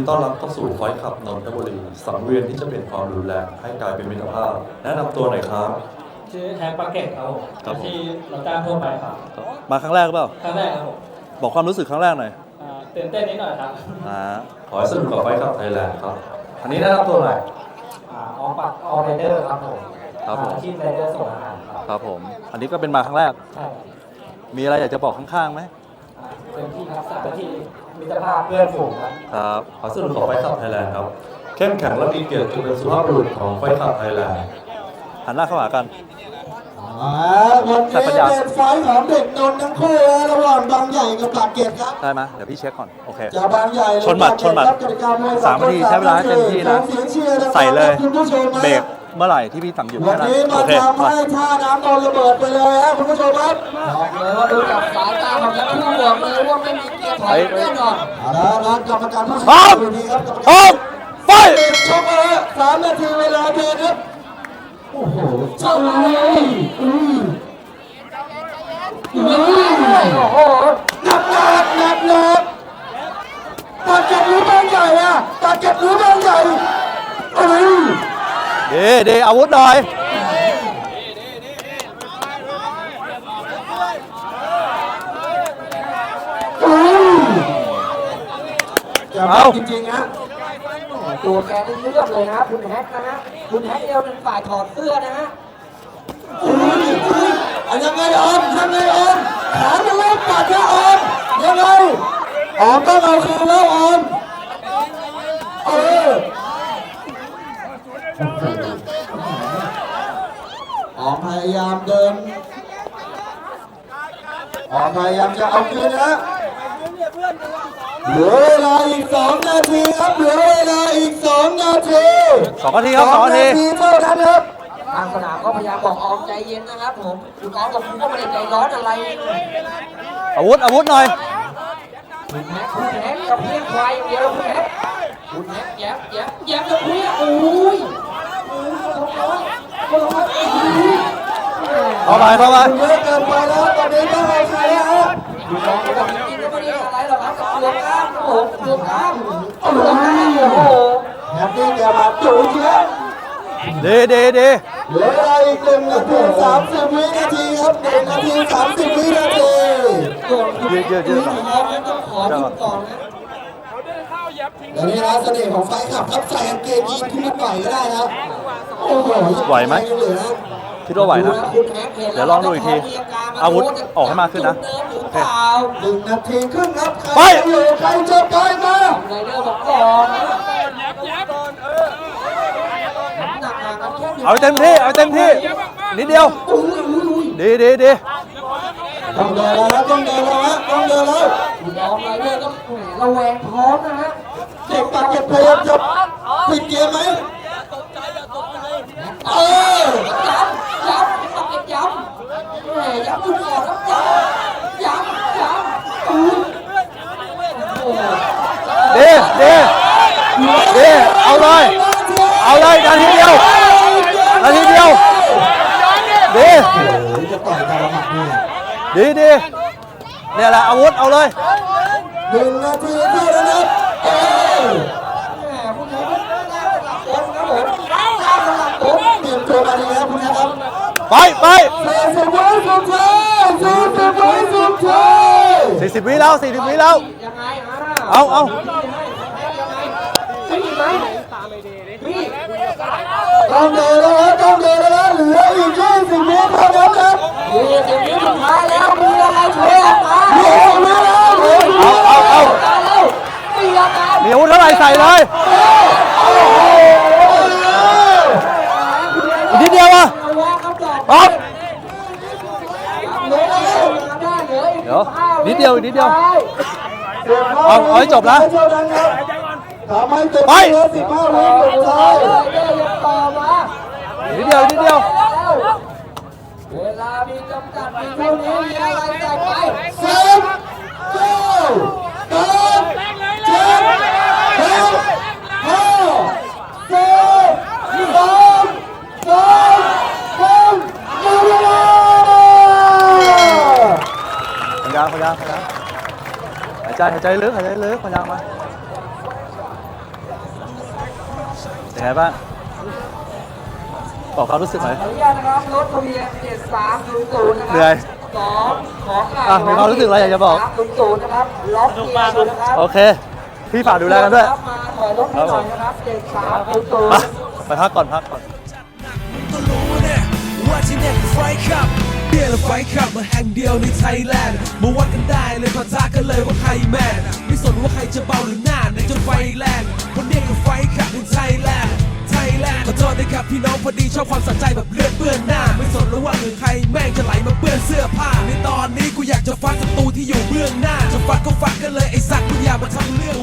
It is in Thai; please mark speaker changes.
Speaker 1: ดี
Speaker 2: ต้อนรับเข้าสู่ไฟท์ขับนนทบุรีสังเวียนที่จะเป็นความรุนแรงให้กลายเป็นมิตรภาพ แนะนำตัวหน่อยครับ
Speaker 3: ชื่อแฮงปาเก็ตครับผม
Speaker 4: ครับผม
Speaker 3: ที่เราจ้างทั่วไปครับ
Speaker 4: มาครั้งแรกเปล่า
Speaker 3: ครั้งแรกครับผม
Speaker 4: บอกความรู้สึกครั้งแรกหน่อย
Speaker 3: อ่าตื่นเต้นนิดหน่อยครับ
Speaker 4: อ่า
Speaker 2: ขอให้สนุกกับไฟท์ขับไทยแลนด์ครับอันนี้แนะนำตัวหน่อย
Speaker 3: อ่าออปักออไรเดอร์ครับผม
Speaker 4: ครับผม
Speaker 3: อาชีพไรเดอร์ส่งอาหารครับ
Speaker 4: ครับผม อันนี้ก็เป็นมาครั้งแรก
Speaker 3: ใช่ครับ
Speaker 4: มีอะไรอยากจะบอกข้างๆไหม
Speaker 3: อ่าเป็นที่รักษาเป็นที่ มิตรภาพเพื่อนฝูงครับ
Speaker 4: ครับ
Speaker 2: ขอสนุกกับไฟท์ขับไทยแลนด์ครับ เข้มแข็งและมีเกียรติจงเป็นสุภาพบุรุษของไฟท์ขับไทยแลนด์
Speaker 4: หันหน้าเข้าหากัน
Speaker 1: อ่าวันนี้เป็นไฟท์ของเด็กนนท์ทั้งคู่นะระหว่างบางใหญ่กับปากเกร็ดครับ
Speaker 4: ได้ไหมเดี๋ยวพี่เช็คก่อน โอเค
Speaker 1: จะบางใหญ่
Speaker 4: ชนหมัดชนหมัดสามนาทีใช้เวลาให้เต็มที่นะ ใส่เลย เบรก เมื่อไหร่ที่พี่สั่งอยู่
Speaker 1: วั
Speaker 4: แค่
Speaker 1: น
Speaker 4: นั้น
Speaker 1: นี้
Speaker 4: โอ
Speaker 1: มา
Speaker 4: เค
Speaker 1: ทำ
Speaker 4: มา
Speaker 1: ให้ท่าน้ำโดนระเบิดไปเลยฮะคุณผู้ชมครับ
Speaker 5: บอกเลยว่าดูจากสายตาของทั้งคู่บอกเลยว่าไม่มีเกียร์ถอยแน่นอน
Speaker 1: เอาละนะกรรมการผู้
Speaker 4: พร้อม
Speaker 1: ชนี้ครับกรรม
Speaker 4: พร้
Speaker 1: การ
Speaker 4: อมไฟ
Speaker 1: เด็กชกมาฮะสามนาทีเวลาเดินครับโอ้โหเจ้าเลยอืมอืมโอ้โหหนักหนักหนักหนักปากเก็บหรือบางใหญ่อะปากเก็บหรือบางใหญ่อืม
Speaker 4: เดเดอาวุธหน่อย
Speaker 1: อย่า
Speaker 4: เอา
Speaker 1: จริงๆฮะ
Speaker 5: ตัวแกนี่เลือกเลยนะคุณแฮกนะฮะคุณแฮกเอวเป็นฝ่ายถอดเสื้อนะฮะ
Speaker 1: อุ้ยอุ้ยอันยังไงออมยังไงออมขาจะเล่นปัดนะออมยังไงออมต้องเอาคืนแล้วออมเออ ออมพยายามเดิน ออมพยายามจะเอาคืนนะเหลือเวลาอีกสองนาทีครับเหลือเวลาอีกสองนาที
Speaker 4: สองนาทีครับสองนาที
Speaker 1: เท่านั้นครับ
Speaker 5: ทางสนามก็พยายามบอกออมใจเย็นนะครับผมคุณออมกับคุณก็ไม่ได้ใจร้อนอะไร
Speaker 4: อาวุธอาวุธหน่อย
Speaker 5: คุณแฮกคุณแฮกกับเพี้ยงควายอย่างเดียวคุณแฮกคุณแฮกแย้มแย้มแย้มกับเพี้ยงโอ้ย
Speaker 4: เข้าไปเข้าไป
Speaker 1: เยอะเกินไปแล้วตอนนี้ต้องเอาใครแล้วฮะ
Speaker 5: คุณน้องก็บอกจริงๆก็ไม่ได้อะไรหรอกครับกับเปลือกข้ามครับผมเปลือกข้ามเปลือกข้ามโอ้โห
Speaker 1: แฮปปี้แกมาจุเชียว
Speaker 4: เดเดเด
Speaker 1: เหลือเลาอีกหนึ่งนาทีสามสิบวินาทีครับหนึ่งนาทีสามสิบวินาที
Speaker 4: ยืดยืดยืดก่อน
Speaker 5: ออมนั้นต้องขอยุดก่อนนะ
Speaker 1: เดี๋ยวนี้นะเสน่ห์ของไฟขับครับใส่กางเกงยีนขึ้นมาต่อยก็ได้นะโอ้โห
Speaker 4: ไหวไหมคิดว่าไหวนะ
Speaker 5: เดี๋
Speaker 4: ยวลองดูอีกที อาวุธออกให้มากขึ้นนะ
Speaker 5: หรือ
Speaker 4: โอ
Speaker 5: เคล่า
Speaker 1: หนึ่งนาทีครึ่งครับ
Speaker 4: ไป
Speaker 1: ใครจะไปมา
Speaker 5: ไรเดอร์บอกก่อนนะน้ำหนักห่างกันแค่หนึ่ง
Speaker 4: เอาเต็มที่ เอาเต็มที่ นิดเดียว ดีดีดี
Speaker 1: ต้องเดินแล้วนะต้องเดินแล้วฮะต้องเดินแล้ว
Speaker 5: คุณออมไรเดอร์ก็แหมระแวงพร้อมนะฮะ
Speaker 1: เด็กปากเก็บพยายามจะปิดเกมไหมเออ
Speaker 5: ย้ำย้ำต้องเก็บย้ำแหมย้ำอยู่ก่อนครับย้ำย้ำย้ำอุ้ยโอ้โห
Speaker 4: ดีดีดีเอาเลย เอาเลยนาทีเดียวนาทีเดียวดี
Speaker 1: โอ้ยจะต่อยตาละหมัดนี่
Speaker 4: ดีดีเนี่ยแหละอาวุธเอาเลย
Speaker 1: หนึ่งนาทีเท่านั้นครับเออ
Speaker 5: แหมคุณแฮกน่าจะหลับผมครับผมน่าจะหลับผม
Speaker 1: เตรียมตัวมาดีแล้ว
Speaker 4: ไปไป
Speaker 1: สี่สิบวิสุดท้ายสี่สิบวิสุดท้าย
Speaker 4: สี่สิบวิแล้วสี่สิบวิแล้ว เอาเอา
Speaker 5: นี่
Speaker 1: ต้องเดินแล้วต้องเดินแล้วนะ
Speaker 4: เหลืออีกยี่สิบเมตรเท่านั้นครับยี่สิบเมตรสุดท้ายแล้วมีอะ
Speaker 5: ไรช่วยออกมาเหลื
Speaker 4: อออกมาแล้ว
Speaker 5: เหลือเอาเอาเอามีอาการ
Speaker 4: เหนียว
Speaker 5: เท่าไหร่ใส่เลยอีก
Speaker 4: นิดเดียวอะป๊อปเดี๋ยวนิดเดียวนิด
Speaker 1: เดียว
Speaker 4: เอาเอาให้จบนะ
Speaker 1: ท่านั้นครับทำให้เต็ม
Speaker 4: ไป
Speaker 1: ที่เลยสิบห้าวิสุดท้าย
Speaker 5: เดี๋ยวยังต่อมา
Speaker 4: นิดเดียวนิดเดียว
Speaker 5: เวลามีจำกัดมีเท่านี้มีอะไรใส่ไป
Speaker 1: สิบเก้าแปดเจ็ดหกห้าสี่สามสองหนึ่งหมดเวลา
Speaker 4: พยางพยางพยางหายใจหายใจลึกหายใจลึกพยางมา เป็นไงบ้างบอกความรู้สึกหน่อย
Speaker 5: ขออนุญาตนะครับรถทะเบียน7300นะครับ
Speaker 4: เหนื่อย
Speaker 5: สองของอ่
Speaker 4: อะมีความรู้สึกอะไรอยากจะบอก
Speaker 5: 300นะครับล็อกเกียร์อยู่นะครับ
Speaker 4: โอเค พี่ฝากดูแลกันด้วย
Speaker 5: ครับมาถอยรถให้หน่อยนะครับ
Speaker 4: ไป
Speaker 5: 7300
Speaker 4: ไปพักก่อนพักก่อน
Speaker 6: ก็รู้เนี่ยว่าที่เนี่ยคือไฟขับเบียร์และไฟขับมาแห่งเดียวในไทยแลนด์มาวัดกันได้เลยปะทะกันเลยว่าใครแมนไม่สนว่าใครจะเบาหรือหน้าในจนไฟแรงคน อโทษนะครับพี่น้องพอดีชอบความสนใจแบบเลือดเปื้อนหน้า ไม่สนแล้วว่าหรือใครแม่งจะไหลมาเปื้อนเสื้อผ้า ในตอนนี้กูอยากจะฟัดศัตรูที่อยู่เบื้องหน้า จะฟัดก็ฟัดกันเลยไอ้สัตว์มึงอย่ามาทำเรื่อง